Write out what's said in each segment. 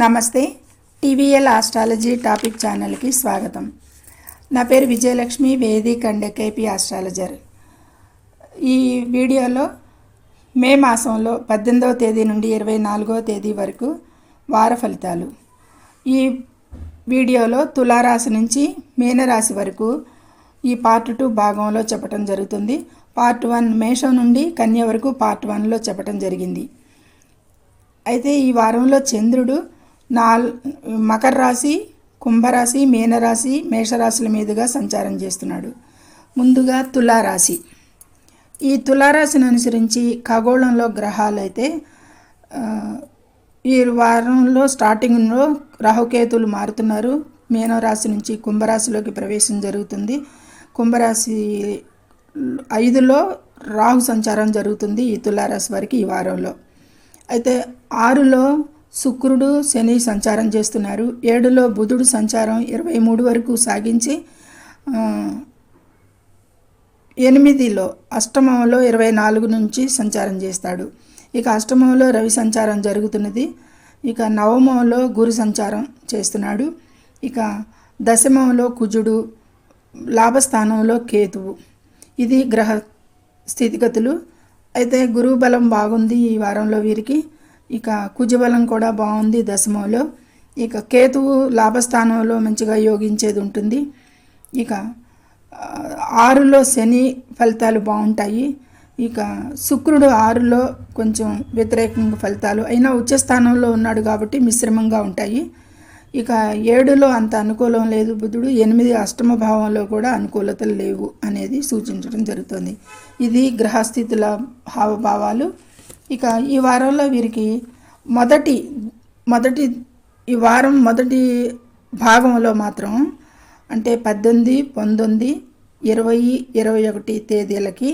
నమస్తే TVL astrology topic ఛానల్కి స్వాగతం. నా పేరు Vijayalakshmi Vedic and KP astrologer. ఈ వీడియోలో మే మాసంలో పద్దెనిమిదవ తేదీ నుండి ఇరవై నాలుగవ తేదీ వరకు వార ఫలితాలు. ఈ వీడియోలో తులారాశి నుంచి మీనరాశి వరకు ఈ పార్ట్ టూ భాగంలో చెప్పడం జరుగుతుంది. పార్ట్ వన్ మేషం నుండి కన్య వరకు పార్ట్ వన్లో చెప్పడం జరిగింది. అయితే ఈ వారంలో చంద్రుడు నాల్ మకర రాశి కుంభరాశి మీనరాశి మేషరాశుల మీదుగా సంచారం చేస్తున్నాడు. ముందుగా తులారాశి. ఈ తులారాశిని అనుసరించి ఖగోళంలో గ్రహాలు అయితే ఈ వారంలో స్టార్టింగ్లో రాహుకేతులు మారుతున్నారు. మీనరాశి నుంచి కుంభరాశిలోకి ప్రవేశం జరుగుతుంది. కుంభరాశి ఐదులో రాహు సంచారం జరుగుతుంది ఈ తులారాశి వారికి ఈ వారంలో. అయితే ఆరులో శుక్రుడు శని సంచారం చేస్తున్నారు. ఏడులో బుధుడు సంచారం ఇరవై మూడు వరకు సాగించి ఎనిమిదిలో అష్టమంలో ఇరవై నాలుగు నుంచి సంచారం చేస్తాడు. ఇక అష్టమంలో రవి సంచారం జరుగుతున్నది. ఇక నవమంలో గురు సంచారం చేస్తున్నాడు. ఇక దశమంలో కుజుడు లాభస్థానంలో కేతువు. ఇది గ్రహ స్థితిగతులు. అయితే గురువు బలం బాగుంది ఈ వారంలో వీరికి. ఇక కుజబలం కూడా బాగుంది దశమంలో. ఇక కేతువు లాభస్థానంలో మంచిగా యోగించేది ఉంటుంది. ఇక ఆరులో శని ఫలితాలు బాగుంటాయి. ఇక శుక్రుడు ఆరులో కొంచెం వ్యతిరేకంగా ఫలితాలు అయినా ఉచ్చ స్థానంలో ఉన్నాడు కాబట్టి మిశ్రమంగా ఉంటాయి. ఇక ఏడులో అంత అనుకూలం లేదు. బుధుడు ఎనిమిది అష్టమ భావంలో కూడా అనుకూలతలు లేవు అనేది సూచించడం జరుగుతుంది. ఇది గ్రహస్థితుల హావభావాలు. ఇక ఈ వారంలో వీరికి మొదటి మొదటి ఈ వారం మొదటి భాగంలో మాత్రం అంటే పద్దెనిమిది పంతొమ్మిది ఇరవై ఇరవై ఒకటి తేదీలకి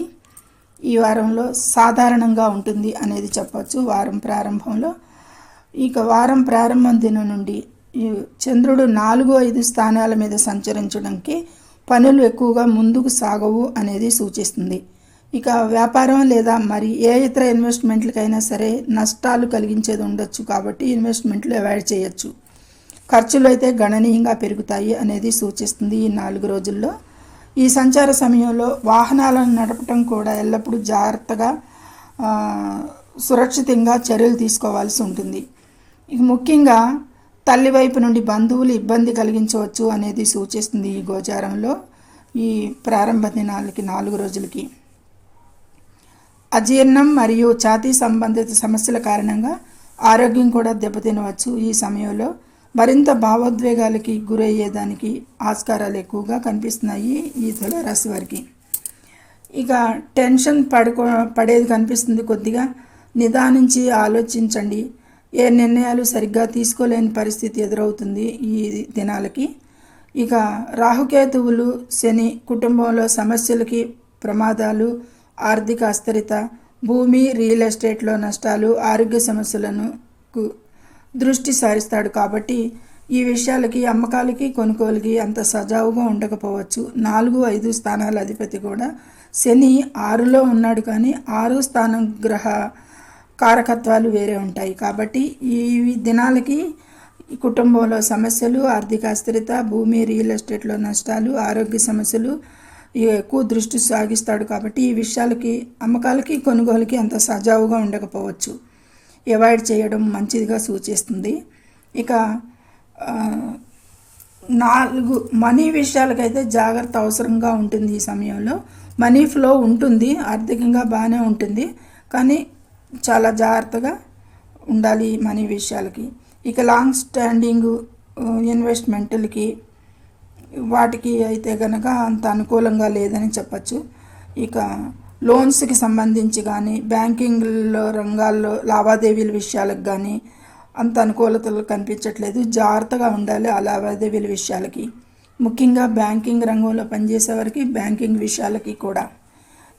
ఈ వారంలో సాధారణంగా ఉంటుంది అనేది చెప్పవచ్చు వారం ప్రారంభంలో. ఇక వారం ప్రారంభం దినం నుండి ఈ చంద్రుడు నాలుగు ఐదు స్థానాల మీద సంచరించడానికి పనులు ఎక్కువగా ముందుకు సాగవు అనేది సూచిస్తుంది. ఇక వ్యాపారం లేదా మరి ఏ ఇతర ఇన్వెస్ట్మెంట్లకైనా సరే నష్టాలు కలిగించేది ఉండొచ్చు కాబట్టి ఇన్వెస్ట్మెంట్లు అవాయిడ్ చేయొచ్చు. ఖర్చులు అయితే గణనీయంగా పెరుగుతాయి అనేది సూచిస్తుంది ఈ నాలుగు రోజుల్లో. ఈ సంచార సమయంలో వాహనాలను నడపటం కూడా ఎల్లప్పుడూ జాగ్రత్తగా సురక్షితంగా చర్యలు తీసుకోవాల్సి ఉంటుంది. ఇక ముఖ్యంగా తల్లి వైపు నుండి బంధువులు ఇబ్బంది కలిగించవచ్చు అనేది సూచిస్తుంది ఈ గోచారంలో ఈ ప్రారంభ దినాలకి నాలుగు రోజులకి. అజీర్ణం మరియు ఛాతీ సంబంధిత సమస్యల కారణంగా ఆరోగ్యం కూడా దెబ్బతినవచ్చు. ఈ సమయంలో మరింత భావోద్వేగాలకి గురయ్యేదానికి ఆస్కారాలు ఎక్కువగా కనిపిస్తున్నాయి ఈ తులారాశి వారికి. ఇక టెన్షన్ పడుకో పడేది కనిపిస్తుంది కొద్దిగా. నిదానించి ఆలోచించండి. ఏ నిర్ణయాలు సరిగ్గా తీసుకోలేని పరిస్థితి ఎదురవుతుంది ఈ దినాలకి. ఇక రాహుకేతువులు శని కుటుంబంలో సమస్యలకి ప్రమాదాలు ఆర్థిక అస్థిరత భూమి రియల్ ఎస్టేట్లో నష్టాలు ఆరోగ్య సమస్యలను కు- దృష్టి సారిస్తాడు కాబట్టి ఈ విషయాలకి అమ్మకాలకి కొనుగోలుకి అంత సజావుగా ఉండకపోవచ్చు. నాలుగు ఐదు స్థానాల అధిపతి కూడా శని ఆరులో ఉన్నాడు కానీ ఆరు స్థానం గ్రహ కారకత్వాలు వేరే ఉంటాయి. కాబట్టి ఈ దినాలకి కుటుంబంలో సమస్యలు ఆర్థిక అస్థిరత భూమి రియల్ ఎస్టేట్లో నష్టాలు ఆరోగ్య సమస్యలు ఎక్కువ దృష్టి సాగిస్తాడు కాబట్టి ఈ విషయాలకి అమ్మకాలకి కొనుగోలుకి అంత సజావుగా ఉండకపోవచ్చు. అవాయిడ్ చేయడం మంచిదిగా సూచిస్తుంది. ఇక నాలుగు మనీ విషయాలకైతే జాగ్రత్త అవసరంగా ఉంటుంది ఈ సమయంలో. మనీ ఫ్లో ఉంటుంది ఆర్థికంగా బాగానే ఉంటుంది కానీ చాలా జాగ్రత్తగా ఉండాలి మనీ విషయాలకి. ఇక లాంగ్ స్టాండింగ్ ఇన్వెస్ట్మెంట్లకి వాటికి అయితే కనుక అంత అనుకూలంగా లేదని చెప్పచ్చు. ఇక లోన్స్కి సంబంధించి కానీ బ్యాంకింగ్లో రంగాల్లో లావాదేవీల విషయాలకు కానీ అంత అనుకూలతలు కనిపించట్లేదు. జాగ్రత్తగా ఉండాలి ఆ లావాదేవీల విషయాలకి. ముఖ్యంగా బ్యాంకింగ్ రంగంలో పనిచేసే వారికి బ్యాంకింగ్ విషయాలకి కూడా.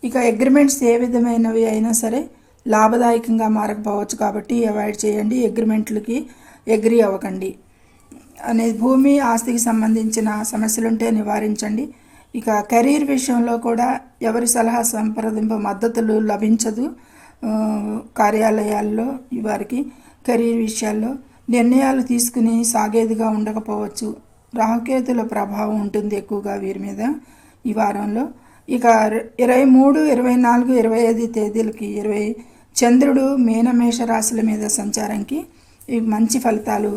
ఇక అగ్రిమెంట్స్ ఏ విధమైనవి అయినా సరే లాభదాయకంగా మారకపోవచ్చు కాబట్టి అవాయిడ్ చేయండి. అగ్రిమెంట్లకి అగ్రి అవ్వకండి. అనేది భూమి ఆస్తికి సంబంధించిన సమస్యలుంటే నివారించండి. ఇక కెరీర్ విషయంలో కూడా ఎవరి సలహా సంప్రదింపు మద్దతులు లభించదు. కార్యాలయాల్లో వారికి కెరీర్ విషయాల్లో నిర్ణయాలు తీసుకుని సాగేదిగా ఉండకపోవచ్చు. రాహుకేతుల ప్రభావం ఉంటుంది ఎక్కువగా వీరి మీద ఈ వారంలో. ఇక ఇరవై మూడు ఇరవై నాలుగు ఇరవై ఐదు తేదీలకి ఇరవై చంద్రుడు మీనమేష రాశుల మీద సంచారంకి ఈ మంచి ఫలితాలు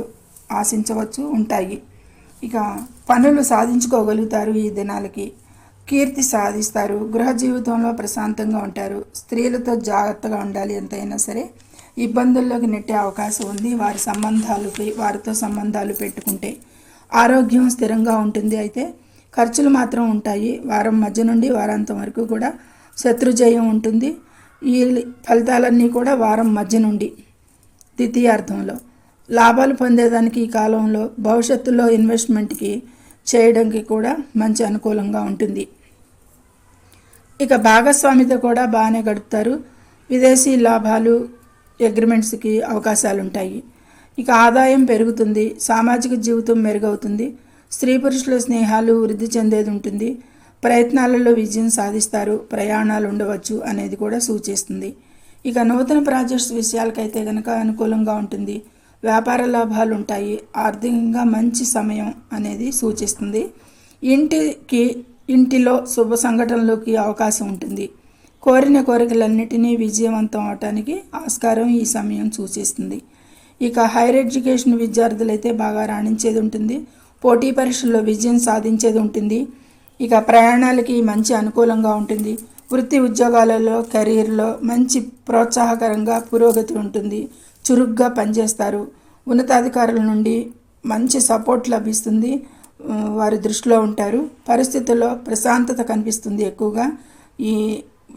ఆశించవచ్చు ఉంటాయి. ఇక పనులు సాధించుకోగలుగుతారు ఈ దినాలకి. కీర్తి సాధిస్తారు గృహ జీవితంలో ప్రశాంతంగా ఉంటారు. స్త్రీలతో జాగ్రత్తగా ఉండాలి ఎంతైనా సరే. ఇబ్బందుల్లోకి నెట్టే అవకాశం ఉంది. వారి సంబంధాలు వారితో సంబంధాలు పెట్టుకుంటే ఆరోగ్యం స్థిరంగా ఉంటుంది అయితే ఖర్చులు మాత్రం ఉంటాయి. వారం మధ్య నుండి వారాంతం వరకు కూడా శత్రుజయం ఉంటుంది. ఈ ఫలితాలన్నీ కూడా వారం మధ్య నుండి. ద్వితీయార్థంలో. లాభాలు పొందేదానికి ఈ కాలంలో భవిష్యత్తులో ఇన్వెస్ట్మెంట్కి చేయడానికి కూడా మంచి అనుకూలంగా ఉంటుంది. ఇక భాగస్వామితో కూడా బాగానే గడుపుతారు. విదేశీ లాభాలు అగ్రిమెంట్స్కి అవకాశాలు ఉంటాయి ఇక ఆదాయం పెరుగుతుంది సామాజిక జీవితం మెరుగవుతుంది స్త్రీ పురుషుల స్నేహాలు వృద్ధి చెందేది ఉంటుంది ప్రయత్నాలలో విజయం సాధిస్తారు ప్రయాణాలు ఉండవచ్చు అనేది కూడా సూచిస్తుంది. ఇక నూతన ప్రాజెక్ట్స్ విషయాలకైతే కనుక అనుకూలంగా ఉంటుంది. వ్యాపార లాభాలు ఉంటాయి ఆర్థికంగా మంచి సమయం అనేది సూచిస్తుంది. ఇంటికి ఇంటిలో శుభ సంఘటనలోకి అవకాశం ఉంటుంది. కోరిన కోరికలన్నిటినీ విజయవంతం అవటానికి ఆస్కారం ఈ సమయం సూచిస్తుంది. ఇక హైయర్ ఎడ్యుకేషన్ విద్యార్థులైతే బాగా రాణించేది ఉంటుంది. పోటీ పరీక్షల్లో విజయం సాధించేది ఉంటుంది. ఇక ప్రయాణాలకి మంచి అనుకూలంగా ఉంటుంది. వృత్తి ఉద్యోగాలలో కెరీర్లో మంచి ప్రోత్సాహకరంగా పురోగతి ఉంటుంది. చురుగ్గా పనిచేస్తారు. ఉన్నతాధికారుల నుండి మంచి సపోర్ట్ లభిస్తుంది. వారి దృష్టిలో ఉంటారు. పరిస్థితుల్లో ప్రశాంతత కనిపిస్తుంది ఎక్కువగా. ఈ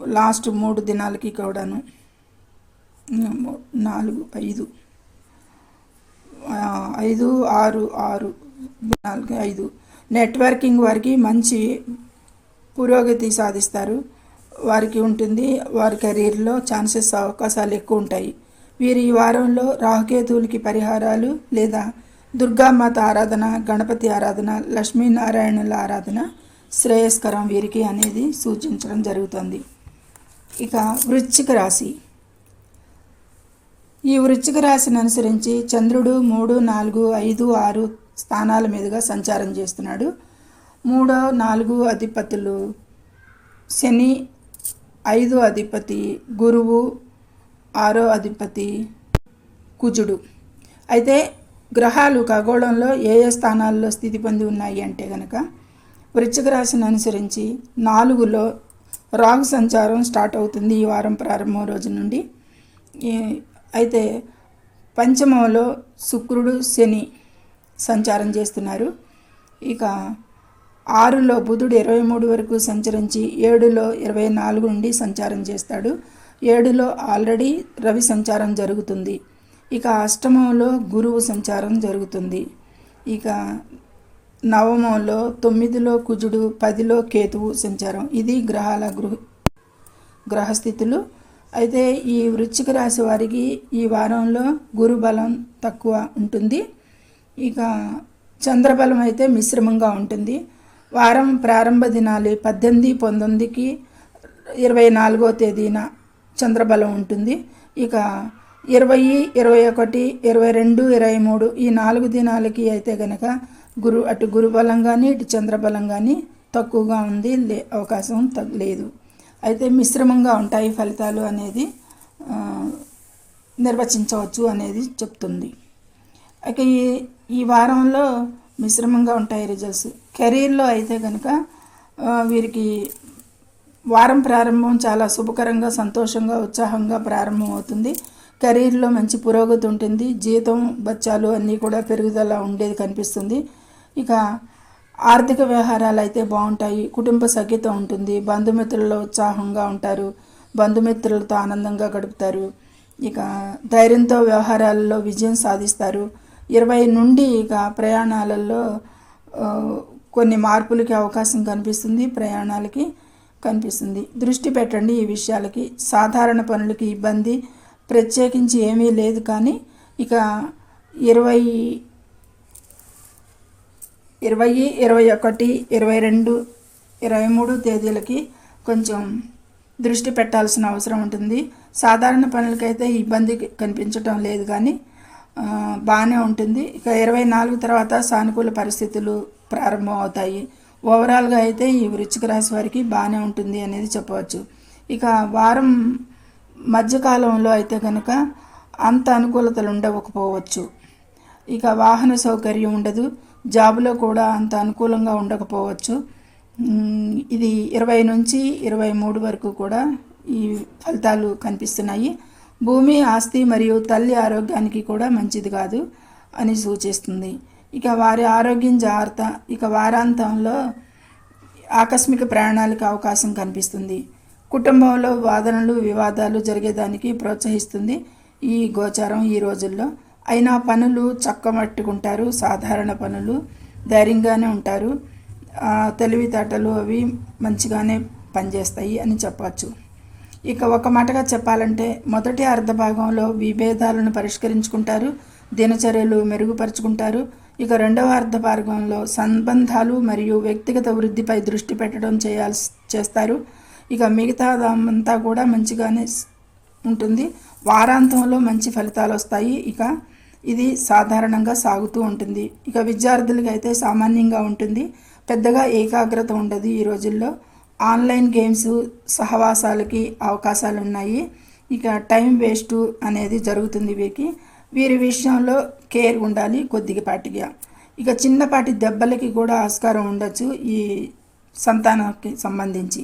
లాస్ట్ మూడు దినాలకి కూడాను. నాలుగు ఐదు. ఐదు ఆరు ఆరు నాలుగు ఐదు. నెట్వర్కింగ్ వారికి మంచి పురోగతి సాధిస్తారు. వారికి ఉంటుంది. వారి కెరీర్లో ఛాన్సెస్ అవకాశాలు ఎక్కువ ఉంటాయి. వీరు ఈ వారంలో రాహుకేతువులకి పరిహారాలు లేదా దుర్గామాత ఆరాధన గణపతి ఆరాధన లక్ష్మీనారాయణుల ఆరాధన శ్రేయస్కరం వీరికి అనేది సూచించడం జరుగుతుంది. ఇక వృశ్చిక రాశి. ఈ వృశ్చిక రాశిని అనుసరించి చంద్రుడు మూడు నాలుగు ఐదు ఆరు స్థానాల మీదుగా సంచారం చేస్తున్నాడు. మూడో నాలుగు అధిపతులు శని ఐదు అధిపతి గురువు ఆరో అధిపతి కుజుడు. అయితే గ్రహాలు ఖగోళంలో ఏ ఏ స్థానాల్లో స్థితి పొంది ఉన్నాయి అంటే కనుక వృశ్చిక రాశిని అనుసరించి నాలుగులో రాగు సంచారం స్టార్ట్ అవుతుంది ఈ వారం ప్రారంభం రోజు నుండి. అయితే పంచమంలో శుక్రుడు శని సంచారం చేస్తున్నారు. ఇక ఆరులో బుధుడు ఇరవై మూడు వరకు సంచరించి ఏడులో ఇరవై నాలుగు నుండి సంచారం చేస్తాడు. ఏడులో ఆల్రెడీ రవి సంచారం జరుగుతుంది. ఇక అష్టమంలో గురువు సంచారం జరుగుతుంది. ఇక నవమంలో తొమ్మిదిలో కుజుడు పదిలో కేతువు సంచారం. ఇది గ్రహాల గృహ గ్రహస్థితులు. అయితే ఈ వృశ్చిక రాశి వారికి ఈ వారంలో గురు బలం తక్కువ ఉంటుంది. ఇక చంద్రబలం అయితే మిశ్రమంగా ఉంటుంది. వారం ప్రారంభ దినాలు పద్దెనిమిది పంతొమ్మిదికి ఇరవై నాలుగో తేదీన చంద్రబలం ఉంటుంది. ఇక ఇరవై ఇరవై ఒకటి ఇరవై రెండు ఇరవై మూడు ఈ నాలుగు దినాలకి అయితే కనుక గురు అటు గురుబలం కానీ ఇటు చంద్రబలం కానీ తక్కువగా ఉంది లే అవకాశం తగ్ లేదు. అయితే మిశ్రమంగా ఉంటాయి ఫలితాలు అనేది నిర్వచించవచ్చు అనేది చెప్తుంది. ఇక ఈ ఈ వారంలో మిశ్రమంగా ఉంటాయి రిజల్ట్స్. కెరీర్లో అయితే కనుక వీరికి వారం ప్రారంభం చాలా శుభకరంగా సంతోషంగా ఉత్సాహంగా ప్రారంభం అవుతుంది. కెరీర్లో మంచి పురోగతి ఉంటుంది. జీతం బచ్చాలు అన్నీ కూడా పెరుగుదల ఉండేది కనిపిస్తుంది. ఇక ఆర్థిక వ్యవహారాలు అయితే బాగుంటాయి. కుటుంబ సఖ్యత ఉంటుంది. బంధుమిత్రులలో ఉత్సాహంగా ఉంటారు. బంధుమిత్రులతో ఆనందంగా గడుపుతారు. ఇక ధైర్యంతో వ్యవహారాలలో విజయం సాధిస్తారు. ఇరవై నుండి ఇక ప్రయాణాలలో కొన్ని మార్పులకి అవకాశం కనిపిస్తుంది ప్రయాణాలకి. కనిపిస్తుంది. దృష్టి పెట్టండి ఈ విషయాలకి. సాధారణ పనులకి ఇబ్బంది. ప్రత్యేకించి ఏమీ లేదు కానీ ఇక ఇరవై ఇరవై ఇరవై ఒకటి ఇరవై రెండు ఇరవై మూడు తేదీలకి కొంచెం దృష్టి పెట్టాల్సిన అవసరం ఉంటుంది. సాధారణ పనులకైతే ఇబ్బంది కనిపించటం లేదు కానీ బాగానే ఉంటుంది. ఇక ఇరవై నాలుగు తర్వాత సానుకూల పరిస్థితులు ప్రారంభం అవుతాయి ఓవరాల్గా అయితే ఈ వృచ్చిక రాశి వారికి బాగానే ఉంటుంది అనేది చెప్పవచ్చు. ఇక వారం మధ్యకాలంలో అయితే కనుక అంత అనుకూలతలు ఉండకపోవచ్చు. ఇక వాహన సౌకర్యం ఉండదు. జాబులో కూడా అంత అనుకూలంగా ఉండకపోవచ్చు. ఇది ఇరవై నుంచి ఇరవై మూడు వరకు కూడా ఈ ఫలితాలు కనిపిస్తున్నాయి. భూమి ఆస్తి మరియు తల్లి ఆరోగ్యానికి కూడా మంచిది కాదు అని సూచిస్తుంది. ఇక వారి ఆరోగ్యం జాగ్రత్త ఇక వారాంతంలో ఆకస్మిక ప్రయాణాలకు అవకాశం కనిపిస్తుంది. కుటుంబంలో వాదనలు వివాదాలు జరిగేదానికి ప్రోత్సహిస్తుంది ఈ గోచారం ఈ రోజుల్లో. అయినా పనులు చక్కమట్టుకుంటారు సాధారణ పనులు ధైర్యంగానే ఉంటారు. తెలివితేటలు అవి మంచిగానే పనిచేస్తాయి అని చెప్పవచ్చు ఇక ఒక మాటగా చెప్పాలంటే మొదటి అర్ధ భాగంలో విభేదాలను పరిష్కరించుకుంటారు దినచర్యలు మెరుగుపరుచుకుంటారు ఇక రెండవ అర్ధ భాగంలో సంబంధాలు మరియు వ్యక్తిగత వృద్ధిపై దృష్టి పెట్టడం చేయాల్సి చేస్తారు. ఇక మిగతాదంతా కూడా మంచిగానే ఉంటుంది. వారాంతంలో మంచి ఫలితాలు వస్తాయి. ఇక ఇది సాధారణంగా సాగుతూ ఉంటుంది. ఇక విద్యార్థులకి అయితే సామాన్యంగా ఉంటుంది. పెద్దగా ఏకాగ్రత ఉండదు ఈ రోజుల్లో. ఆన్లైన్ గేమ్స్ సహవాసాలకి అవకాశాలు ఉన్నాయి ఇక టైం వేస్ట్ అనేది జరుగుతుంది వీరికి. వీరి విషయంలో కేర్ ఉండాలి కొద్దిపాటిగా ఇక చిన్నపాటి దెబ్బలకి కూడా ఆస్కారం ఉండొచ్చు ఈ సంతానానికి సంబంధించి.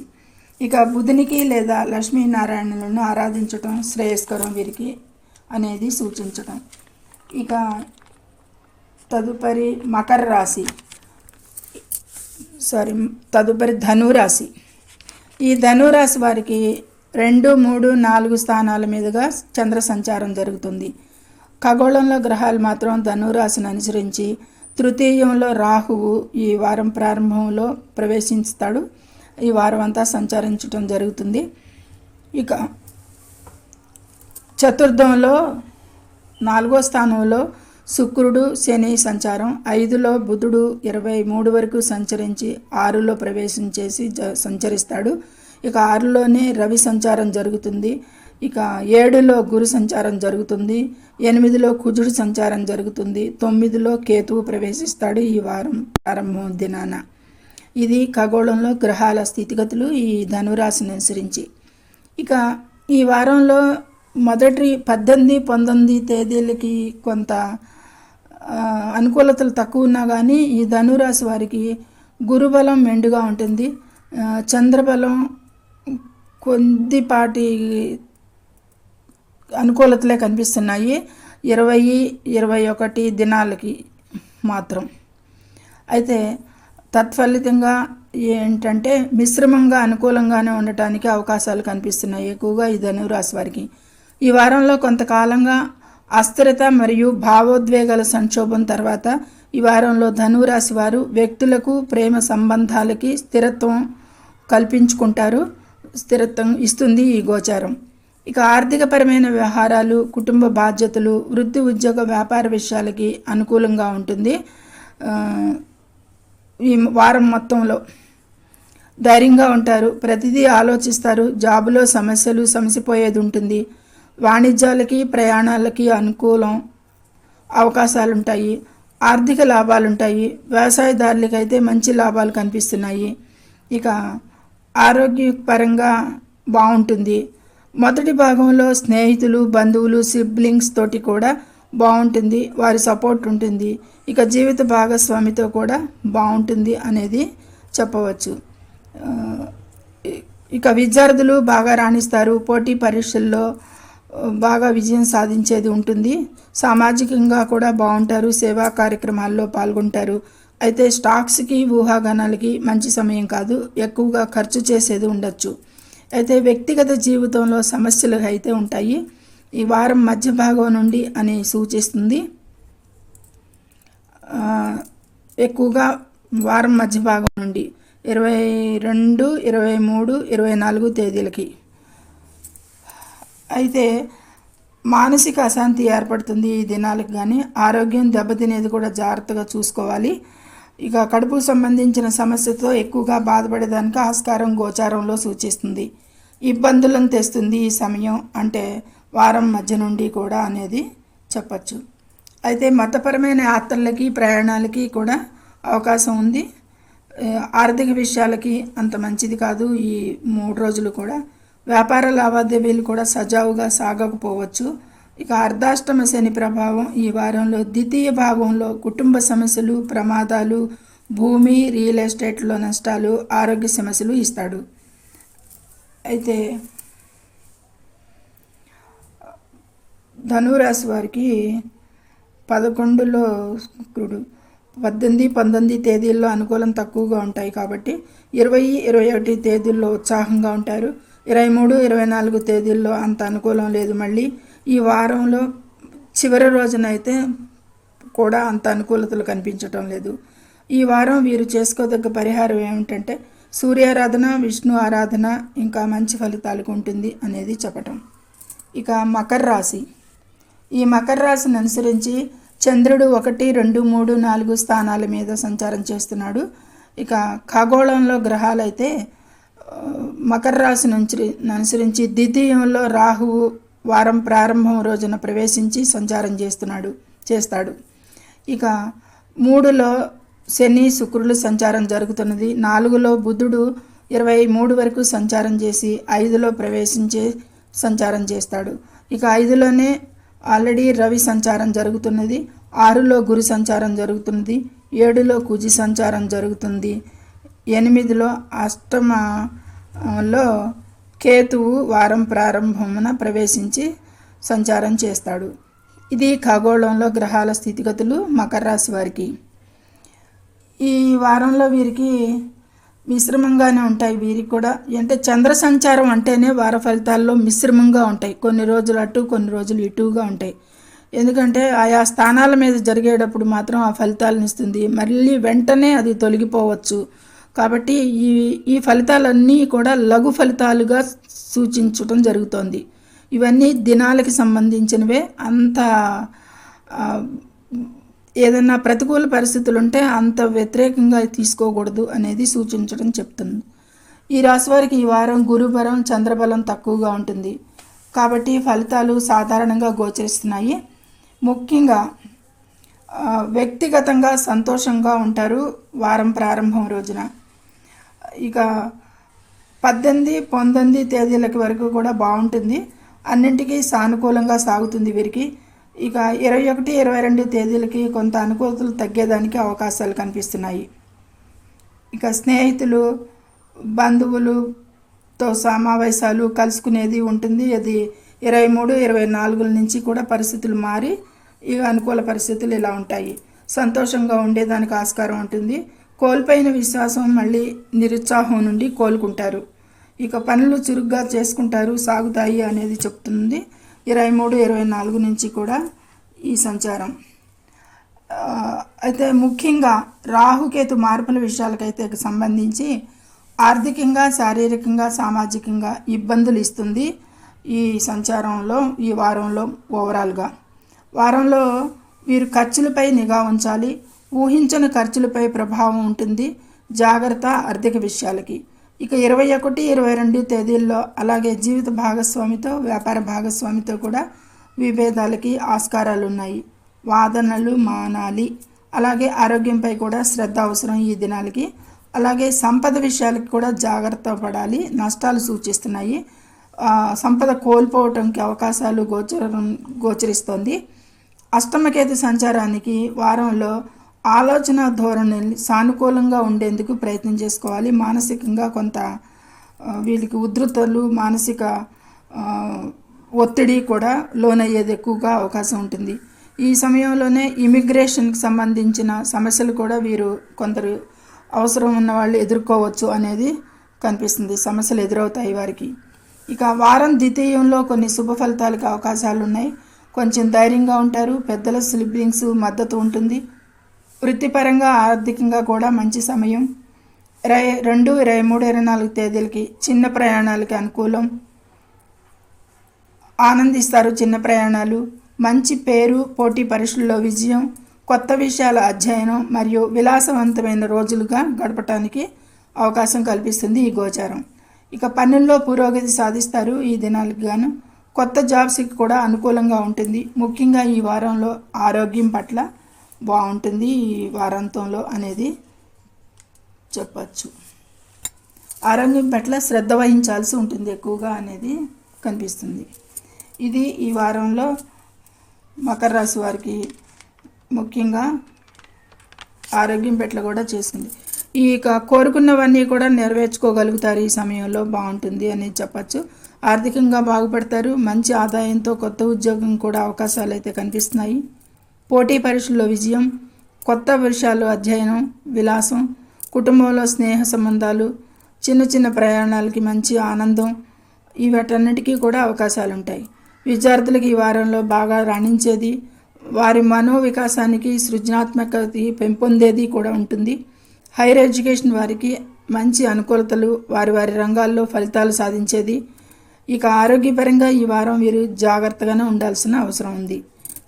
ఇక బుధునికి లేదా లక్ష్మీనారాయణులను ఆరాధించటం శ్రేయస్కరం వీరికి అనేది సూచించటం. ఇక తదుపరి మకర రాశి. సారీ తదుపరి ధనురాశి ఈ ధనురాశి వారికి రెండు మూడు నాలుగు స్థానాల మీదుగా చంద్ర సంచారం జరుగుతుంది. ఖగోళంలో గ్రహాలు మాత్రం ధనురాశిని అనుసరించి తృతీయంలో రాహువు ఈ వారం ప్రారంభంలో ప్రవేశిస్తాడు. ఈ వారం అంతా సంచరించడం జరుగుతుంది. ఇక చతుర్థంలో నాలుగో స్థానంలో శుక్రుడు శని సంచారం. ఐదులో బుధుడు ఇరవై మూడు వరకు సంచరించి ఆరులో ప్రవేశం చేసి జ సంచరిస్తాడు. ఇక ఆరులోనే రవి సంచారం జరుగుతుంది. ఇక ఏడులో గురు సంచారం జరుగుతుంది ఎనిమిదిలో కుజుడు సంచారం జరుగుతుంది తొమ్మిదిలో కేతువు ప్రవేశిస్తాడు ఈ వారం ప్రారంభం దినాన. ఇది ఖగోళంలో గ్రహాల స్థితిగతులు ఈ ధనురాశిని అనుసరించి. ఇక ఈ వారంలో మొదటి పద్దెనిమిది పంతొమ్మిది తేదీలకి కొంత అనుకూలతలు తక్కువ ఉన్నా కానీ ఈ ధనురాశి వారికి గురుబలం మెండుగా ఉంటుంది. చంద్రబలం కొద్దిపాటి అనుకూలతలే కనిపిస్తున్నాయి. ఇరవై ఇరవై ఒకటి దినాలకి మాత్రం. అయితే తత్ఫలితంగా ఏంటంటే మిశ్రమంగా అనుకూలంగానే ఉండటానికి అవకాశాలు కనిపిస్తున్నాయి. ఎక్కువగా ఈ ధనురాశి వారికి. ఈ వారంలో కొంతకాలంగా అస్థిరత మరియు భావోద్వేగాల సంక్షోభం తర్వాత ఈ వారంలో ధనురాశి వారు వ్యక్తులకు ప్రేమ సంబంధాలకి స్థిరత్వం కల్పించుకుంటారు. స్థిరత్వం ఇస్తుంది ఈ గోచారం. ఇక ఆర్థికపరమైన వ్యవహారాలు కుటుంబ బాధ్యతలు వృత్తి ఉద్యోగ వ్యాపార విషయాలకి అనుకూలంగా ఉంటుంది. ఈ వారం మొత్తంలో ధైర్యంగా ఉంటారు. ప్రతిదీ ఆలోచిస్తారు. జాబులో సమస్యలు సమసిపోయేది ఉంటుంది వాణిజ్యాలకి ప్రయాణాలకి అనుకూలం అవకాశాలు ఉంటాయి ఆర్థిక లాభాలు ఉంటాయి వ్యవసాయదారులకి అయితే మంచి లాభాలు కనిపిస్తున్నాయి. ఇక ఆరోగ్యపరంగా బాగుంటుంది మొదటి భాగంలో స్నేహితులు బంధువులు సిబ్లింగ్స్ తోటి కూడా బాగుంటుంది వారి సపోర్ట్ ఉంటుంది. ఇక జీవిత భాగస్వామితో కూడా బాగుంటుంది అనేది చెప్పవచ్చు. ఇక విద్యార్థులు బాగా రాణిస్తారు. పోటీ పరీక్షల్లో బాగా విజయం సాధించేది ఉంటుంది. సామాజికంగా కూడా బాగుంటారు సేవా కార్యక్రమాల్లో పాల్గొంటారు. అయితే స్టాక్స్కి ఊహాగానాలకి మంచి సమయం కాదు. ఎక్కువగా ఖర్చు చేసేది ఉండొచ్చు. అయితే వ్యక్తిగత జీవితంలో సమస్యలు అయితే ఉంటాయి. ఈ వారం మధ్య భాగం నుండి అని సూచిస్తుంది. ఎక్కువగా వారం మధ్య భాగం నుండి ఇరవై రెండు ఇరవై మూడు ఇరవై నాలుగు తేదీలకి. అయితే మానసిక అశాంతి ఏర్పడుతుంది ఈ దినాలకు కానీ ఆరోగ్యం దెబ్బతినేది కూడా జాగ్రత్తగా చూసుకోవాలి. ఇక కడుపు సంబంధించిన సమస్యతో ఎక్కువగా బాధపడేదానికి ఆస్కారం గోచారంలో సూచిస్తుంది. ఇబ్బందులను తెస్తుంది ఈ సమయం అంటే వారం మధ్య నుండి కూడా అనేది చెప్పచ్చు. అయితే మతపరమైన యాత్రలకి ప్రయాణాలకి కూడా అవకాశం ఉంది. ఆర్థిక విషయాలకి అంత మంచిది కాదు. ఈ మూడు రోజులు కూడా వ్యాపార లావాదేవీలు కూడా సజావుగా సాగకపోవచ్చు. ఇక అర్ధాష్టమ శని ప్రభావం ఈ వారంలో ద్వితీయ భాగంలో కుటుంబ సమస్యలు ప్రమాదాలు భూమి రియల్ ఎస్టేట్లో నష్టాలు ఆరోగ్య సమస్యలు ఇస్తాడు. అయితే ధనురాశి వారికి పదకొండులో శుక్రుడు. పద్దెనిమిది పంతొమ్మిది తేదీల్లో అనుకూలం తక్కువగా ఉంటాయి కాబట్టి ఇరవై ఇరవై ఒకటి తేదీల్లో ఉత్సాహంగా ఉంటారు. ఇరవై మూడు ఇరవై నాలుగు తేదీల్లో అంత అనుకూలం లేదు. మళ్ళీ ఈ వారంలో చివరి రోజునైతే కూడా అంత అనుకూలతలు కనిపించటం లేదు. ఈ వారం వీరు చేసుకోదగ్గ పరిహారం ఏమిటంటే సూర్యారాధన విష్ణు ఆరాధన ఇంకా మంచి ఫలితాలకు ఉంటుంది అనేది చెప్పటం. ఇక మకర రాశి. ఈ మకర రాశిని అనుసరించి చంద్రుడు ఒకటి రెండు మూడు నాలుగు స్థానాల మీద సంచారం చేస్తున్నాడు. ఇక ఖగోళంలో గ్రహాలైతే మకర రాశి నుంచి అనుసరించి ద్వితీయంలో రాహువు వారం ప్రారంభం రోజున ప్రవేశించి సంచారం చేస్తున్నాడు చేస్తాడు. ఇక మూడులో శని శుక్రులు సంచారం జరుగుతున్నది. నాలుగులో బుధుడు ఇరవై మూడు వరకు సంచారం చేసి ఐదులో ప్రవేశించే సంచారం చేస్తాడు. ఇక ఐదులోనే ఆల్రెడీ రవి సంచారం జరుగుతున్నది. ఆరులో గురు సంచారం జరుగుతున్నది. ఏడులో కుజి సంచారం జరుగుతుంది. ఎనిమిదిలో అష్టమలో కేతువు వారం ప్రారంభమున ప్రవేశించి సంచారం చేస్తాడు. ఇది ఖగోళంలో గ్రహాల స్థితిగతులు మకర రాశి వారికి. ఈ వారంలో వీరికి మిశ్రమంగానే ఉంటాయి. వీరికి కూడా అంటే చంద్ర సంచారం అంటేనే వార ఫలితాల్లో మిశ్రమంగా ఉంటాయి. కొన్ని రోజులు అటు కొన్ని రోజులు ఇటుగా ఉంటాయి. ఎందుకంటే ఆయా స్థానాల మీద జరిగేటప్పుడు మాత్రం ఆ ఫలితాలను ఇస్తుంది. మళ్ళీ వెంటనే అది తొలగిపోవచ్చు. కాబట్టి ఈ ఈ ఫలితాలన్నీ కూడా లఘు ఫలితాలుగా సూచించటం జరుగుతోంది. ఇవన్నీ దినాలకి సంబంధించినవే. అంత ఏదన్నా ఏదైనా ప్రతికూల పరిస్థితులు ఉంటే అంత వ్యతిరేకంగా తీసుకోకూడదు అనేది సూచించడం చెప్తుంది. ఈ రాశి వారికి ఈ వారం గురుబలం చంద్రబలం తక్కువగా ఉంటుంది. కాబట్టి ఫలితాలు సాధారణంగా గోచరిస్తున్నాయి. ముఖ్యంగా వ్యక్తిగతంగా సంతోషంగా ఉంటారు వారం ప్రారంభం రోజున. ఇక పద్దెనిమిది పంతొమ్మిది తేదీలకి వరకు కూడా బాగుంటుంది. అన్నింటికీ సానుకూలంగా సాగుతుంది వీరికి. ఇక ఇరవై ఒకటి ఇరవై రెండు తేదీలకి కొంత అనుకూలతలు తగ్గేదానికి అవకాశాలు కనిపిస్తున్నాయి. ఇక స్నేహితులు బంధువులుతో సమావేశాలు కలుసుకునేది ఉంటుంది. అది ఇరవై మూడు ఇరవై నాలుగుల నుంచి కూడా పరిస్థితులు మారి ఇక అనుకూల పరిస్థితులు ఇలా ఉంటాయి. సంతోషంగా ఉండేదానికి ఆస్కారం ఉంటుంది. కోల్పోయిన విశ్వాసం మళ్ళీ నిరుత్సాహం నుండి కోలుకుంటారు. ఇక పనులు చురుగ్గా చేసుకుంటారు సాగుతాయి అనేది చెప్తుంది ఇరవై మూడు ఇరవై నాలుగు నుంచి కూడా ఈ సంచారం. అయితే ముఖ్యంగా రాహుకేతు మార్పుల విషయాలకైతే సంబంధించి ఆర్థికంగా శారీరకంగా సామాజికంగా ఇబ్బందులు ఇస్తుంది ఈ సంచారంలో ఈ వారంలో ఓవరాల్గా. వారంలో వీరు ఖర్చులపై నిఘా ఉంచాలి ఊహించని ఖర్చులపై ప్రభావం ఉంటుంది. జాగ్రత్త ఆర్థిక విషయాలకి. ఇక ఇరవై ఒకటి ఇరవై రెండు తేదీల్లో అలాగే జీవిత భాగస్వామితో వ్యాపార భాగస్వామితో కూడా విభేదాలకి ఆస్కారాలు ఉన్నాయి వాదనలు మానాలి. అలాగే ఆరోగ్యంపై కూడా శ్రద్ధ అవసరం ఈ దినాలకి. అలాగే సంపద విషయాలకి కూడా జాగ్రత్త పడాలి. నష్టాలు సూచిస్తున్నాయి. సంపద కోల్పోవటానికి అవకాశాలు గోచరం గోచరిస్తోంది. అష్టమకేతు సంచారానికి వారంలో ఆలోచన ధోరణి సానుకూలంగా ఉండేందుకు ప్రయత్నం చేసుకోవాలి. మానసికంగా కొంత వీళ్ళకి ఉధృతలు మానసిక ఒత్తిడి కూడా లోనయ్యేది ఎక్కువగా అవకాశం ఉంటుంది. ఈ సమయంలోనే ఇమిగ్రేషన్కి సంబంధించిన సమస్యలు కూడా వీరు కొందరు అవసరం ఉన్న వాళ్ళు ఎదుర్కోవచ్చు అనేది కనిపిస్తుంది. సమస్యలు ఎదురవుతాయి వారికి. ఇక వారం ద్వితీయంలో కొన్ని శుభ ఫలితాలకు అవకాశాలు ఉన్నాయి కొంచెం ధైర్యంగా ఉంటారు. పెద్దల సిబ్లింగ్స్ మద్దతు ఉంటుంది. వృత్తిపరంగా ఆర్థికంగా కూడా మంచి సమయం. ఇరవై రెండు ఇరవై మూడు ఇరవై నాలుగు తేదీలకి చిన్న ప్రయాణాలకి అనుకూలం. ఆనందిస్తారు చిన్న ప్రయాణాలు. మంచి పేరు పోటీ పరీక్షల్లో విజయం కొత్త విషయాల అధ్యయనం మరియు విలాసవంతమైన రోజులుగా గడపటానికి అవకాశం కల్పిస్తుంది ఈ గోచారం. ఇక పనుల్లో పురోగతి సాధిస్తారు ఈ దినాలకు గాను. కొత్త జాబ్స్కి కూడా అనుకూలంగా ఉంటుంది. ముఖ్యంగా ఈ వారంలో ఆరోగ్యం పట్ల బాగుంటుంది ఈ వారాంతంలో అనేది చెప్పచ్చు. ఆరోగ్యం పట్ల శ్రద్ధ వహించాల్సి ఉంటుంది ఎక్కువగా అనేది కనిపిస్తుంది. ఇది ఈ వారంలో మకర రాశి వారికి ముఖ్యంగా ఆరోగ్యం పట్ల కూడా చేస్తుంది. ఈ కోరుకున్నవన్నీ కూడా నెరవేర్చుకోగలుగుతారు. ఈ సమయంలో బాగుంటుంది అని చెప్పచ్చు. ఆర్థికంగా బాగుపడతారు. మంచి ఆదాయంతో కొత్త ఉద్యోగం కూడా అవకాశాలు అయితే కనిపిస్తున్నాయి. పోటీ పరీక్షల్లో విజయం కొత్త విషయాలు అధ్యయనం విలాసం కుటుంబంలో స్నేహ సంబంధాలు చిన్న చిన్న ప్రయాణాలకి మంచి ఆనందం ఈ కూడా అవకాశాలు ఉంటాయి విద్యార్థులకు ఈ వారంలో బాగా రాణించేది వారి మనోవికాసానికి సృజనాత్మకత పెంపొందేది కూడా ఉంటుంది. హైయర్ ఎడ్యుకేషన్ వారికి మంచి అనుకూలతలు వారి వారి రంగాల్లో ఫలితాలు సాధించేది. ఇక ఆరోగ్యపరంగా ఈ వారం వీరు జాగ్రత్తగానే ఉండాల్సిన అవసరం ఉంది.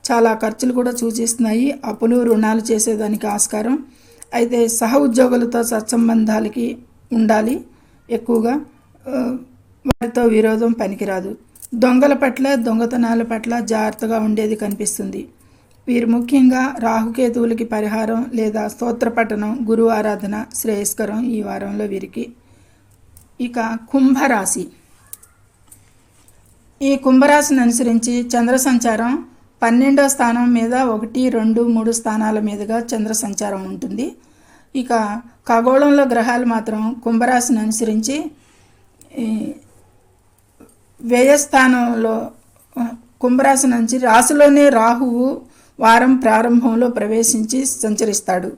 చాలా ఖర్చులు కూడా సూచిస్తున్నాయి అప్పులు రుణాలు చేసేదానికి ఆస్కారం. అయితే సహ ఉద్యోగులతో సత్సంబంధాలకి ఉండాలి ఎక్కువగా. వారితో విరోధం పనికిరాదు. దొంగల పట్ల దొంగతనాల పట్ల జాగ్రత్తగా ఉండేది కనిపిస్తుంది. వీరు ముఖ్యంగా రాహుకేతువులకి పరిహారం లేదా స్తోత్ర పఠనం గురువు ఆరాధన శ్రేయస్కరం ఈ వారంలో వీరికి. ఇక కుంభరాశి. ఈ కుంభరాశిని అనుసరించి చంద్ర సంచారం పన్నెండో స్థానం మీద ఒకటి రెండు మూడు స్థానాల మీదుగా చంద్ర సంచారం ఉంటుంది. ఇక ఖగోళంలో గ్రహాలు మాత్రం కుంభరాశిని అనుసరించి వ్యయస్థానంలో కుంభరాశి నుంచి రాశిలోనే రాహువు వారం ప్రారంభంలో ప్రవేశించి సంచరిస్తాడు.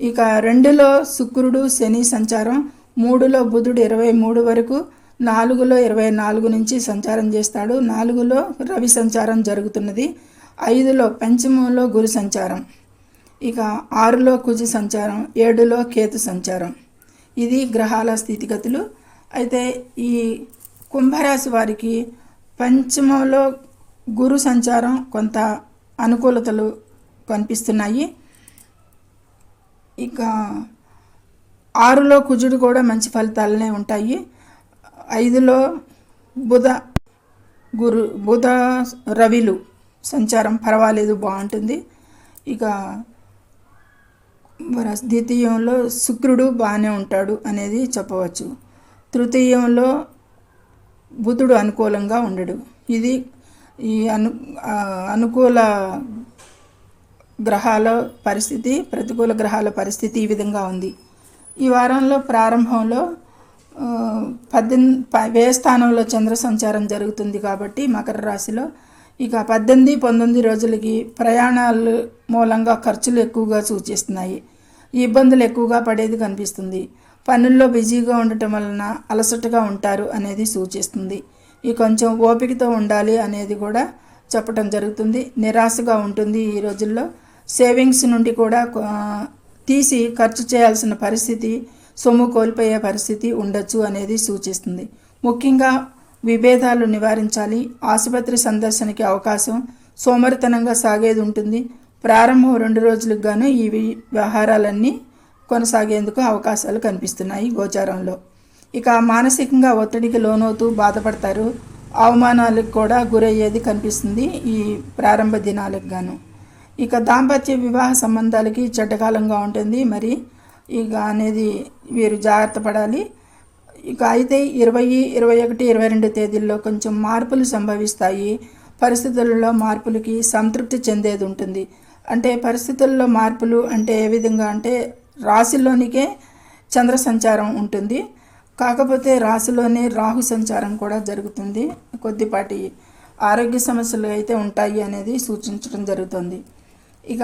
ఇక రెండులో శుక్రుడు శని సంచారం మూడులో బుధుడు ఇరవై మూడు వరకు నాలుగులో ఇరవై నాలుగు నుంచి సంచారం చేస్తాడు. నాలుగులో రవి సంచారం జరుగుతున్నది. ఐదులో పంచమంలో గురు సంచారం. ఇక ఆరులో కుజు సంచారం ఏడులో కేతు సంచారం. ఇది గ్రహాల స్థితిగతులు. అయితే ఈ కుంభరాశి వారికి పంచమంలో గురు సంచారం కొంత అనుకూలతలు కనిపిస్తున్నాయి. ఇక ఆరులో కుజుడు కూడా మంచి ఫలితాలనే ఉంటాయి. ఐదులో బుధ గురు బుధ రవిలు. సంచారం పర్వాలేదు బాగుంటుంది. ఇక ద్వితీయంలో శుక్రుడు బాగానే ఉంటాడు అనేది చెప్పవచ్చు. తృతీయంలో బుధుడు అనుకూలంగా ఉండడు. ఇది ఈ అను అనుకూల గ్రహాల పరిస్థితి ప్రతికూల గ్రహాల పరిస్థితి ఈ విధంగా ఉంది. ఈ వారంలో ప్రారంభంలో పద్దెనిమిది ప- స్థానంలో చంద్ర సంచారం జరుగుతుంది కాబట్టి మకర రాశిలో ఇక పద్దెనిమిది పంతొమ్మిది రోజులకి ప్రయాణాలు మూలంగా ఖర్చులు ఎక్కువగా సూచిస్తున్నాయి. ఇబ్బందులు ఎక్కువగా పడేది కనిపిస్తుంది. పనుల్లో బిజీగా ఉండటం వలన అలసటగా ఉంటారు అనేది సూచిస్తుంది. ఈ కొంచెం ఓపికతో ఉండాలి అనేది కూడా చెప్పటం జరుగుతుంది. నిరాశగా ఉంటుంది ఈ రోజుల్లో. సేవింగ్స్ నుండి కూడా తీసి ఖర్చు చేయాల్సిన పరిస్థితి సొమ్ము కోల్పోయే పరిస్థితి ఉండొచ్చు అనేది సూచిస్తుంది. ముఖ్యంగా విభేదాలు నివారించాలి. ఆసుపత్రి సందర్శనకి అవకాశం సోమరితనంగా సాగేది ఉంటుంది ప్రారంభం రెండు రోజులకు గాను ఈ వ్యవహారాలన్నీ కొనసాగేందుకు అవకాశాలు కనిపిస్తున్నాయి గోచారంలో. ఇక మానసికంగా ఒత్తిడికి లోనవుతూ బాధపడతారు. అవమానాలకు కూడా గురయ్యేది కనిపిస్తుంది ఈ ప్రారంభ దినాలకు గాను. ఇక దాంపత్య వివాహ సంబంధాలకి చెడ్డకాలంగా ఉంటుంది. మరి ఇక అనేది వీరు జాగ్రత్త పడాలి. ఇక అయితే ఇరవై ఇరవై ఒకటి ఇరవై రెండు తేదీల్లో కొంచెం మార్పులు సంభవిస్తాయి. పరిస్థితులలో మార్పులకి సంతృప్తి చెందేది ఉంటుంది. అంటే పరిస్థితుల్లో మార్పులు అంటే ఏ విధంగా అంటే రాశిలోనికే చంద్ర సంచారం ఉంటుంది. కాకపోతే రాశిలోనే రాహు సంచారం కూడా జరుగుతుంది కొద్దిపాటి. ఆరోగ్య సమస్యలు అయితే ఉంటాయి అనేది సూచించడం జరుగుతుంది. ఇక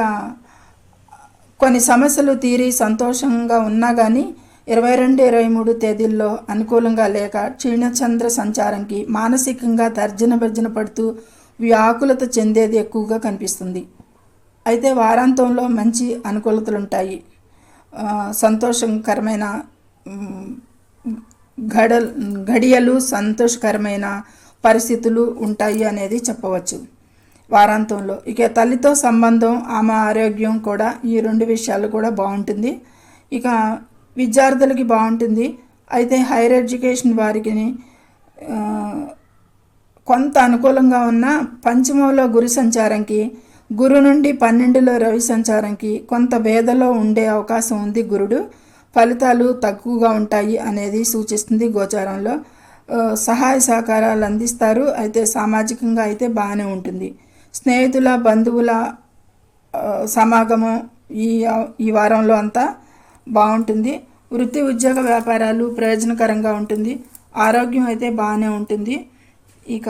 కొన్ని సమస్యలు తీరి సంతోషంగా ఉన్నా కానీ ఇరవై రెండు ఇరవై మూడు తేదీల్లో అనుకూలంగా లేక క్షీణచంద్ర సంచారంకి మానసికంగా తర్జన భర్జన పడుతూ వ్యాకులత చెందేది ఎక్కువగా కనిపిస్తుంది. అయితే వారాంతంలో మంచి అనుకూలతలు ఉంటాయి సంతోషకరమైన గడ గడియలు సంతోషకరమైన పరిస్థితులు ఉంటాయి అనేది చెప్పవచ్చు. వారాంతంలో ఇక తల్లితో సంబంధం ఆమె ఆరోగ్యం కూడా ఈ రెండు విషయాలు కూడా బాగుంటుంది ఇక విద్యార్థులకి బాగుంటుంది. అయితే హైయర్ ఎడ్యుకేషన్ వారికి కొంత అనుకూలంగా ఉన్న పంచమంలో గురు సంచారంకి గురు నుండి పన్నెండులో రవి సంచారంకి కొంత భేదలో ఉండే అవకాశం ఉంది గురుడు. ఫలితాలు తక్కువగా ఉంటాయి అనేది సూచిస్తుంది గోచారంలో. సహాయ సహకారాలు అందిస్తారు. అయితే సామాజికంగా అయితే బాగానే ఉంటుంది. స్నేహితుల బంధువుల సమాగమం ఈ ఈ వారంలో అంతా బాగుంటుంది. వృత్తి ఉద్యోగ వ్యాపారాలు ప్రయోజనకరంగా ఉంటుంది. ఆరోగ్యం అయితే బాగానే ఉంటుంది. ఇక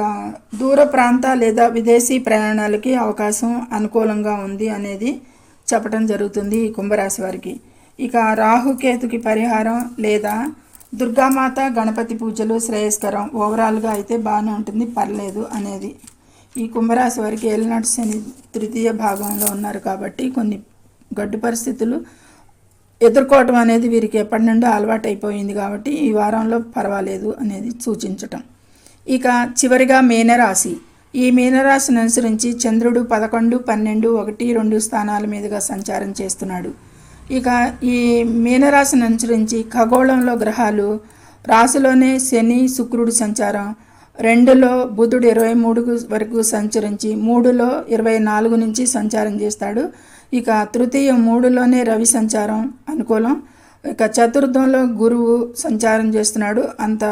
దూర ప్రాంత లేదా విదేశీ ప్రయాణాలకి అవకాశం అనుకూలంగా ఉంది అనేది చెప్పడం జరుగుతుంది ఈ కుంభరాశి వారికి. ఇక రాహుకేతుకి పరిహారం లేదా దుర్గామాత గణపతి పూజలు శ్రేయస్కరం ఓవరాల్గా అయితే బాగానే ఉంటుంది. పర్లేదు అనేది. ఈ కుంభరాశి వారికి ఏలినాటి శని తృతీయ భాగంలో ఉన్నారు కాబట్టి కొన్ని గడ్డు పరిస్థితులు ఎదుర్కోవటం అనేది వీరికి ఎప్పటి నుండో అలవాటు అయిపోయింది కాబట్టి ఈ వారంలో పర్వాలేదు అనేది సూచించటం. ఇక చివరిగా మీనరాశి. ఈ మీనరాశిని అనుసరించి చంద్రుడు పదకొండు పన్నెండు ఒకటి రెండు స్థానాల మీదుగా సంచారం చేస్తున్నాడు. ఇక ఈ మీనరాశిని అనుసరించి ఖగోళంలో గ్రహాలు రాశిలోనే శని శుక్రుడు సంచారం రెండులో బుధుడు ఇరవై మూడు వరకు సంచరించి మూడులో ఇరవై నాలుగు నుంచి సంచారం చేస్తాడు. ఇక తృతీయ మూడులోనే రవి సంచారం అనుకూలం. ఇక చతుర్థంలో గురువు సంచారం చేస్తున్నాడు. అంత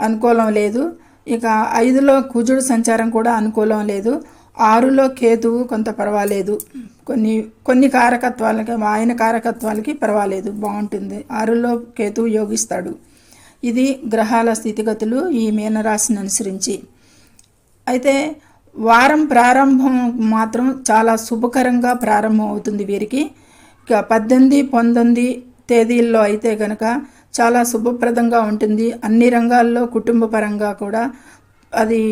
అనుకూలం లేదు. ఇక ఐదులో కుజుడు సంచారం కూడా అనుకూలం లేదు. ఆరులో కేతువు కొంత పర్వాలేదు. కొన్ని కొన్ని కారకత్వాలకి ఆయన కారకత్వాలకి పర్వాలేదు. బాగుంటుంది. ఆరులో కేతువు యోగిస్తాడు. ఇది గ్రహాల స్థితిగతులు ఈ మీనరాశిని అనుసరించి. అయితే వారం ప్రారంభం మాత్రం చాలా శుభకరంగా ప్రారంభం అవుతుంది వీరికి. ఇక పద్దెనిమిది పంతొమ్మిది తేదీల్లో అయితే కనుక చాలా శుభప్రదంగా ఉంటుంది. అన్ని రంగాల్లో కుటుంబ పరంగా కూడా అది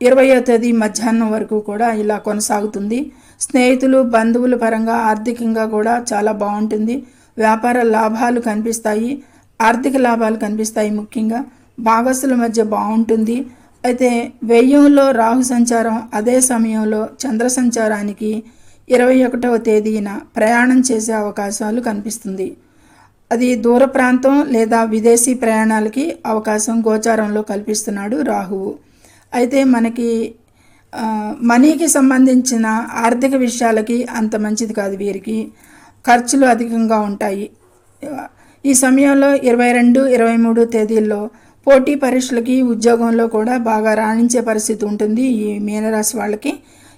ఇరవయో తేదీ మధ్యాహ్నం వరకు కూడా ఇలా కొనసాగుతుంది. స్నేహితులు బంధువుల పరంగా ఆర్థికంగా కూడా చాలా బాగుంటుంది. వ్యాపార లాభాలు కనిపిస్తాయి. ఆర్థిక లాభాలు కనిపిస్తాయి ముఖ్యంగా. భాగస్తుల మధ్య బాగుంటుంది. అయితే వ్యయంలో రాహు సంచారం అదే సమయంలో చంద్ర సంచారానికి ఇరవై ఒకటవ తేదీన ప్రయాణం చేసే అవకాశాలు కనిపిస్తుంది. అది దూర ప్రాంతం లేదా విదేశీ ప్రయాణాలకి అవకాశం గోచారంలో కల్పిస్తున్నాడు రాహువు. అయితే మనకి మనీకి సంబంధించిన ఆర్థిక విషయాలకి అంత మంచిది కాదు వీరికి. ఖర్చులు అధికంగా ఉంటాయి. ఈ సమయంలో ఇరవై రెండు ఇరవై మూడు తేదీల్లో పోటీ పరీక్షలకి ఉద్యోగంలో కూడా బాగా రాణించే పరిస్థితి ఉంటుంది ఈ మీనరాశి వాళ్ళకి.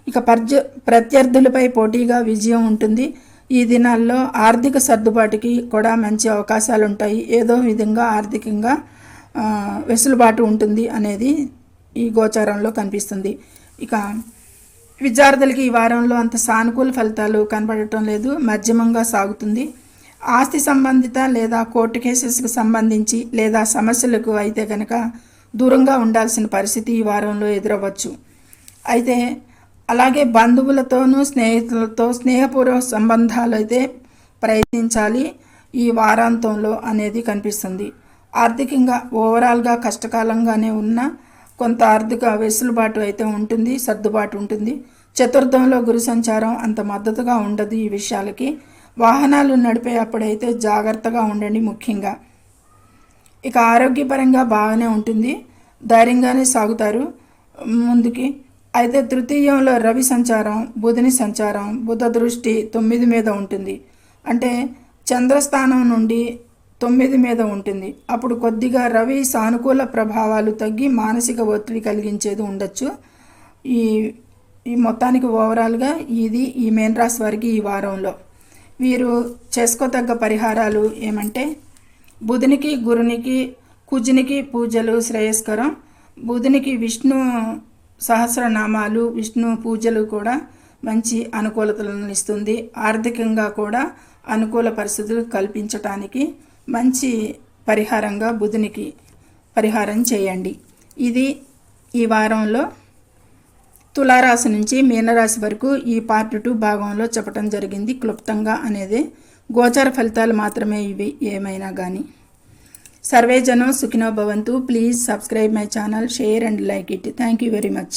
ఇక పర్జ ప్రత్యర్థులపై పోటీగా విజయం ఉంటుంది. ఈ దినాల్లో ఆర్థిక సర్దుబాటుకి కూడా మంచి అవకాశాలు ఉంటాయి. ఏదో విధంగా ఆర్థికంగా వెసులుబాటు ఉంటుంది అనేది ఈ గోచారంలో కనిపిస్తుంది. ఇక విద్యార్థులకి ఈ వారంలో అంత సానుకూల ఫలితాలు కనబడటం లేదు. మధ్యమంగా సాగుతుంది. ఆస్తి సంబంధిత లేదా కోర్టు కేసెస్కి సంబంధించి లేదా సమస్యలకు అయితే కనుక దూరంగా ఉండాల్సిన పరిస్థితి ఈ వారంలో ఎదురవ్వచ్చు. అయితే అలాగే బంధువులతోనూ స్నేహితులతో స్నేహపూర్వ సంబంధాలు అయితే ప్రయత్నించాలి ఈ వారాంతంలో అనేది కనిపిస్తుంది. ఆర్థికంగా ఓవరాల్గా కష్టకాలంగానే ఉన్న కొంత ఆర్థిక వెసులుబాటు అయితే ఉంటుంది సర్దుబాటు ఉంటుంది. చతుర్థంలో గురు సంచారం అంత మద్దతుగా ఉండదు ఈ విషయాలకి. వాహనాలు నడిపే అప్పుడైతే జాగ్రత్తగా ఉండండి ముఖ్యంగా. ఇక ఆరోగ్యపరంగా బాగానే ఉంటుంది. ధైర్యంగానే సాగుతారు. ముందుకి అయితే తృతీయంలో రవి సంచారం బుధుని సంచారం బుధ దృష్టి తొమ్మిది మీద ఉంటుంది. అంటే చంద్రస్థానం నుండి తొమ్మిది మీద ఉంటుంది. అప్పుడు కొద్దిగా రవి సానుకూల ప్రభావాలు తగ్గి మానసిక ఒత్తిడి కలిగించేది ఉండొచ్చు. ఈ ఈ మొత్తానికి ఓవరాల్గా ఇది ఈ మేన్ రాశి వారికి ఈ వారంలో. వీరు చేసుకోదగ్గ పరిహారాలు ఏమంటే బుధునికి గురునికి కుజునికి పూజలు శ్రేయస్కరం. బుధునికి విష్ణు సహస్రనామాలు విష్ణు పూజలు కూడా మంచి అనుకూలతలను ఇస్తుంది. ఆర్థికంగా కూడా అనుకూల పరిస్థితులు కల్పించటానికి మంచి పరిహారంగా బుధునికి పరిహారం చేయండి. ఇది ఈ వారంలో తులారాశి నుంచి మీనరాశి వరకు ఈ పార్ట్ టూ భాగంలో చెప్పడం జరిగింది క్లుప్తంగా అనేది. గోచార ఫలితాలు మాత్రమే ఇవి ఏమైనా కానీ సర్వేజనం సుఖినో భవంతు. Please subscribe my channel share and like it. Thank you very much.